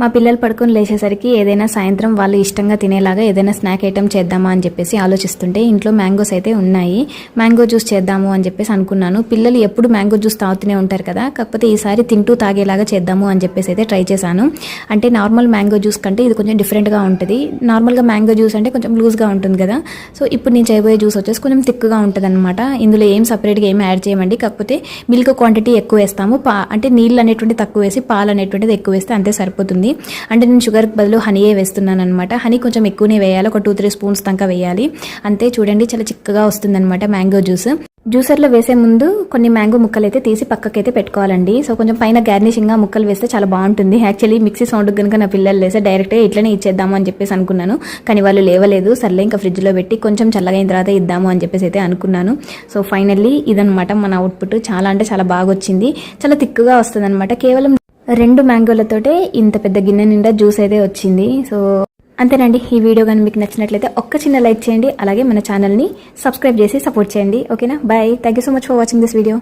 మా పిల్లలు పడుకొని లేచేసరికి ఏదైనా సాయంత్రం వాళ్ళు ఇష్టంగా తినేలాగా ఏదైనా స్నాక్ ఐటమ్ చేద్దామా అని చెప్పేసి ఆలోచిస్తుంటే ఇంట్లో మ్యాంగోస్ అయితే ఉన్నాయి. మ్యాంగో జ్యూస్ చేద్దాము అని చెప్పేసి అనుకున్నాను. పిల్లలు ఎప్పుడు మ్యాంగో జ్యూస్ తాగుతూనే ఉంటారు కదా. కాకపోతే ఈసారి తింటూ తాగేలాగా చేద్దాము అని చెప్పేసి అయితే ట్రై చేశాను. అంటే నార్మల్ మ్యాంగో జ్యూస్ కంటే ఇది కొంచెం డిఫరెంట్గా ఉంటుంది. నార్మల్గా మ్యాంగో జ్యూస్ అంటే కొంచెం లూజ్గా ఉంటుంది కదా. సో ఇప్పుడు నేను చేయబోయే జ్యూస్ వచ్చేసి కొంచెం థిక్గా ఉంటుంది అనమాట ఇందులో ఏం సపరేట్గా ఏం యాడ్ చేయమండి. కాకపోతే మిల్క్ క్వాంటిటీ ఎక్కువ వేస్తాము. పా అంటే నీళ్ళు అనేటువంటి తక్కువ వేసి పాలు అనేటువంటిది ఎక్కువ వేస్తే అంతే సరిపోతుంది. అంటే నేను షుగర్ బదులు హనీయే వేస్తున్నాను అనమాట హనీ కొంచెం ఎక్కువనే వేయాలి. ఒక టూ త్రీ స్పూన్స్ దాకా వేయాలి. అంతే చూడండి చాలా చిక్కగా వస్తుంది అనమాట మ్యాంగో జ్యూస్. జ్యూసర్లో వేసే ముందు కొన్ని మ్యాంగో ముక్కలు అయితే తీసి పక్కకైతే పెట్టుకోవాలండి. సో కొంచెం పైన గార్నిషింగ్గా ముక్కలు వేస్తే చాలా బాగుంటుంది. యాక్చువల్లీ మిక్సీ సౌండ్ కనుక నా పిల్లలు వేస్తే డైరెక్ట్గా ఇట్లనే ఇచ్చేద్దాము అని చెప్పేసి అనుకున్నాను. కానీ వాళ్ళు లేవలేదు. సర్లే ఇంకా ఫ్రిడ్జ్లో పెట్టి కొంచెం చల్లగైన తర్వాత ఇద్దాము అని చెప్పేసి అయితే అనుకున్నాను. సో ఫైనల్లీ ఇదనమాట మన అవుట్పుట్. చాలా అంటే చాలా బాగా వచ్చింది. చాలా తిక్కుగా వస్తుంది కేవలం రెండు మ్యాంగోలతోటే ఇంత పెద్ద గిన్నె నిండా జ్యూస్ అయితే వచ్చింది. సో అంతేనండి. ఈ వీడియో కానీ మీకు నచ్చినట్లయితే ఒక్క చిన్న లైక్ చేయండి. అలాగే మన ఛానల్ని సబ్స్క్రైబ్ చేసి సపోర్ట్ చేయండి. ఓకేనా? Bye. Thank you so much for watching this video.